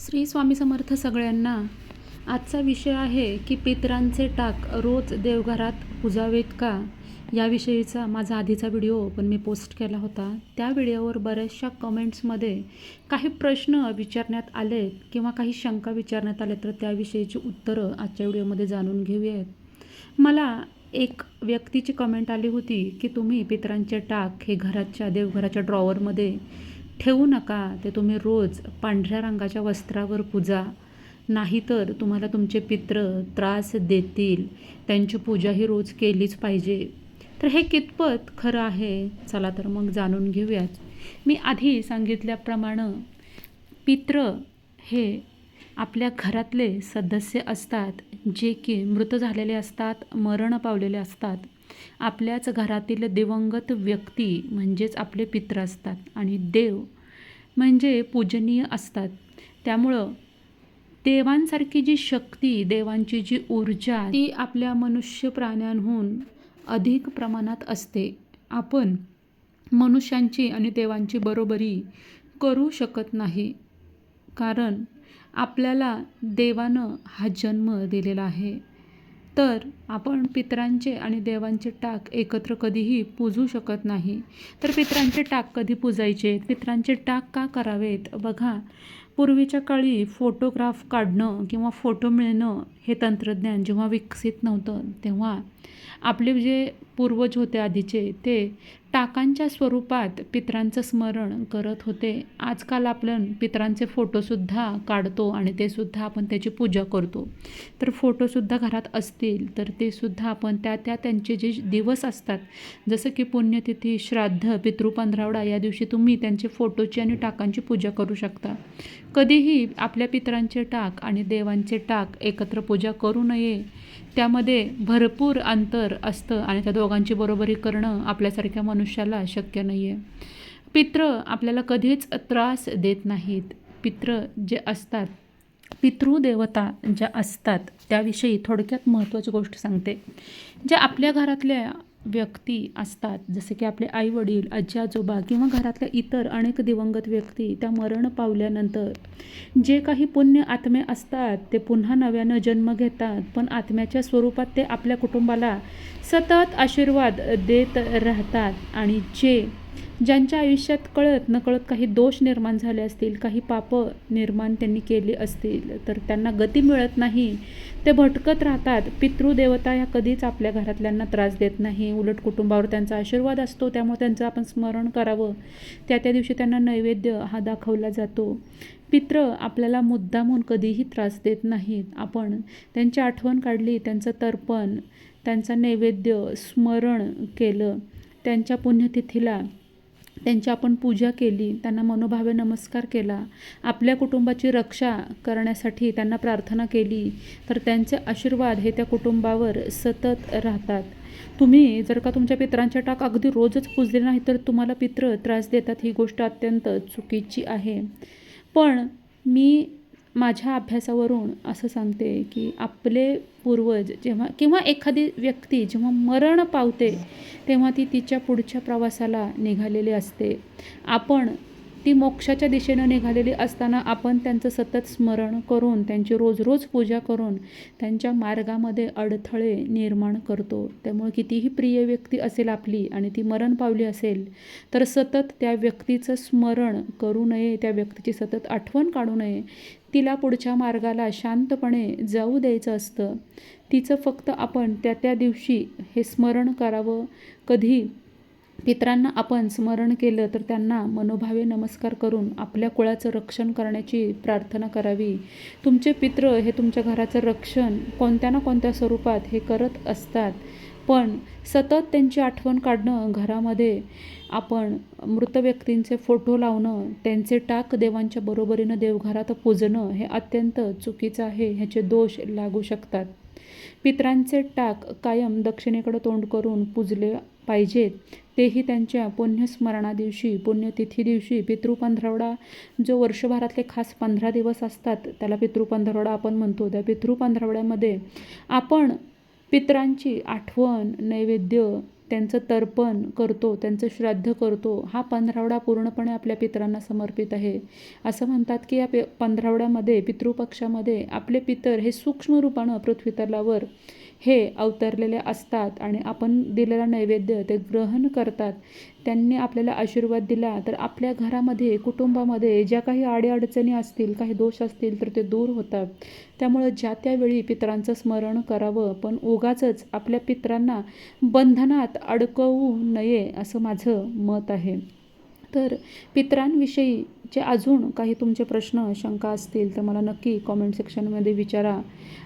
श्री स्वामी समर्थ सगळ्यांना आजचा विषय आहे की पितरांचे टाक रोज देवघरात पुजावेत का? याविषयीचा माझा आधीचा व्हिडिओ पण मी पोस्ट केला होता. त्या व्हिडिओवर बऱ्याचशा कमेंट्समध्ये काही प्रश्न विचारण्यात आले किंवा काही शंका विचारण्यात आले तर त्याविषयीची उत्तरं आजच्या व्हिडिओमध्ये जाणून घेऊयात. मला एक व्यक्तीची कमेंट आली होती की तुम्ही पितरांचे टाक हे घराच्या देवघराच्या ड्रॉवरमध्ये ठेवू नका. ते तुम्ही रोज पांढऱ्या रंगाच्या वस्त्रावर पूजा. नाहीतर तुम्हाला तुमचे पित्र त्रास देतील. त्यांची पूजा ही रोज केलीच पाहिजे. तर हे कितपत खरं आहे? चला तर मग जाणून घेऊयात. मी आधी सांगितल्याप्रमाणे पित्र हे आपल्या घरातले सदस्य असतात. जे की मृत झालेले असतात मरण पावलेले असतात. आपल्याच घरातील दिवंगत व्यक्ती म्हणजेच आपले पित्र असतात आणि देव म्हणजे पूजनीय असतात. त्यामुळं देवांसारखी जी शक्ती देवांची जी ऊर्जा ती आपल्या मनुष्य प्राण्यांहून अधिक प्रमाणात असते. आपण मनुष्यांची आणि देवांची बरोबरी करू शकत नाही. कारण आपल्याला देवानं हा जन्म दिलेला आहे. तर आपण पितरांचे आणि देवांचे टाक एकत्र कधीही पूजू शकत नाही. तर पितरांचे टाक कधी पूजायचे? पितरांचे टाक का करावेत? बघा पूर्वीच्या काळी फोटोग्राफ काढणं किंवा फोटो मिळणं हे तंत्रज्ञान जेव्हा विकसित नव्हतं तेव्हा आपले जे पूर्वज होते आधीचे ते टाकांच्या स्वरूपात पितरांचं स्मरण करत होते. आजकाल आपण पितरांचे फोटोसुद्धा काढतो आणि ते सुद्धा आपण त्याची पूजा करतो. तर फोटोसुद्धा घरात असतील तर ते सुद्धा आपण त्या त्या त्यांचे जे दिवस असतात जसं की पुण्यतिथी श्राद्ध पितृ पंधरावडा या दिवशी तुम्ही त्यांचे फोटोची आणि टाकांची पूजा करू शकता. कधीही आपल्या पितरांचे टाक आणि देवांचे टाक एकत्र पूजा करू नये. त्यामध्ये भरपूर अंतर असतं आणि त्या दोघांची बरोबरी करणं आपल्यासारख्या मनुष्याला शक्य नाही आहे पित्र आपल्याला कधीच त्रास देत नाहीत. पित्र जे असतात पितृदेवता ज्या असतात त्याविषयी थोडक्यात महत्त्वाची गोष्ट सांगते. ज्या आपल्या घरातल्या व्यक्ती असतात. जसे की आपले आई वडील आजी आजोबा किंवा घरातल्या इतर अनेक दिवंगत व्यक्ती त्या मरण पावल्यानंतर जे काही पुण्य आत्मे असतात ते पुन्हा नव्यानं जन्म घेतात. पण आत्म्याच्या स्वरूपात ते आपल्या कुटुंबाला सतत आशीर्वाद देत राहतात. आणि जे ज्यांच्या आयुष्यात कळत नकळत काही दोष निर्माण झाले असतील काही पापं निर्माण त्यांनी केली असतील तर त्यांना गती मिळत नाही. ते भटकत राहतात. पितृदेवता ह्या कधीच आपल्या घरातल्यांना त्रास देत नाही. उलट कुटुंबावर त्यांचा आशीर्वाद असतो. त्यामुळे त्यांचं आपण स्मरण करावं. त्या त्या दिवशी त्यांना नैवेद्य हा दाखवला जातो. पित्र आपल्याला मुद्दामून कधीही त्रास देत नाहीत. आपण त्यांची आठवण काढली त्यांचं तर्पण त्यांचा नैवेद्य स्मरण केलं त्यांच्या पुण्यतिथीला त्यांची आपण पूजा केली त्यांना मनोभावे नमस्कार केला आपल्या कुटुंबाची रक्षा करण्यासाठी त्यांना प्रार्थना केली तर त्यांचे आशीर्वाद हे त्या कुटुंबावर सतत राहतात. तुम्ही जर का तुमच्या पित्रांच्या टाक अगदी रोजच पुजले नाही तर तुम्हाला पित्र त्रास देतात ही गोष्ट अत्यंत चुकीची आहे. पण मी माझ्या अभ्यासावरून असं सांगते की आपले पूर्वज जेव्हा किंवा एखादी व्यक्ती जेव्हा मरण पावते तेव्हा ती तिच्या पुढच्या प्रवासाला निघालेली असते. आपण ती मोक्षाच्या दिशेनं निघालेली असताना आपण त्यांचं सतत स्मरण करून त्यांची रोज रोज पूजा करून त्यांच्या मार्गामध्ये अडथळे निर्माण करतो. त्यामुळे कितीही प्रिय व्यक्ती असेल आपली आणि ती मरण पावली असेल तर सतत त्या व्यक्तीचं स्मरण करू नये त्या व्यक्तीची सतत आठवण काढू नये. तिला पुढच्या मार्गाला शांतपणे जाऊ द्यायचं असतं. तिचं फक्त आपण त्या त्या दिवशी हे स्मरण करावं. कधी पित्रांना आपण स्मरण केलं तर त्यांना मनोभावे नमस्कार करून आपल्या कुळाचं रक्षण करण्याची प्रार्थना करावी. तुमचे पित्र हे तुमच्या घराचं रक्षण कोणत्या ना कोणत्या स्वरूपात हे करत असतात. पण सतत त्यांची आठवण काढणं घरामध्ये आपण मृत व्यक्तींचे फोटो लावणं त्यांचे टाक देवांच्या बरोबरीनं देवघरात पूजणं हे अत्यंत चुकीचं आहे ह्याचे दोष लागू शकतात. पित्रांचे टाक कायम दक्षिणेकडे तोंड करून पूजले पाहिजेत तेही त्यांच्या पुण्यस्मरणा दिवशी पुण्यतिथी दिवशी पितृपंधरवडा जो वर्षभरातले खास पंधरा दिवस असतात त्याला पितृपंधरवडा आपण म्हणतो. त्या पितृपंधरवड्यामध्ये आपण पित्रांची आठवण नैवेद्य त्यांचं तर्पण करतो त्यांचं श्राद्ध करतो हा पंधरावडा पूर्णपणे आपल्या पितरांना समर्पित आहे. असं म्हणतात की या पे पंधरावड्यामध्ये पितृपक्षामध्ये आपले पितर हे सूक्ष्म रूपानं पृथ्वीतलावर हे अवतरलेले असतात आणि आपण दिलेला नैवेद्य ते ग्रहण करतात. त्यांनी आपल्याला आशीर्वाद दिला तर आपल्या घरामध्ये कुटुंबामध्ये ज्या काही अडीअडचणी असतील काही दोष असतील तर ते दूर होतात. त्यामुळं ज्या त्यावेळी पितरांचं स्मरण करावं पण उगाचच आपल्या पितरांना बंधनात अडकवू नये असं माझं मत आहे. तर पित्रांविषयीचे अजून काही तुमचे प्रश्न शंका असतील तर मला नक्की कॉमेंट सेक्शनमध्ये विचारा.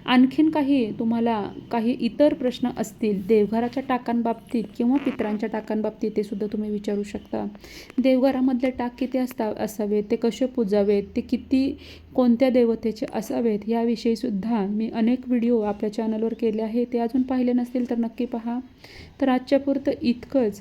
आणखीन काही तुम्हाला काही इतर प्रश्न असतील देवघराच्या टाकांबाबतीत किंवा पितरांच्या टाकांबाबतीत ते सुद्धा तुम्ही विचारू शकता. देवघरामधले टाक किती असता असावेत ते कसे पूजावेत ते किती कोणत्या देवतेचे असावेत याविषयी सुद्धा मी अनेक व्हिडिओ आपल्या चॅनलवर केले आहे ते अजून पाहिले नसतील तर नक्की पहा. तर आजच्यापुरतं इतकंच.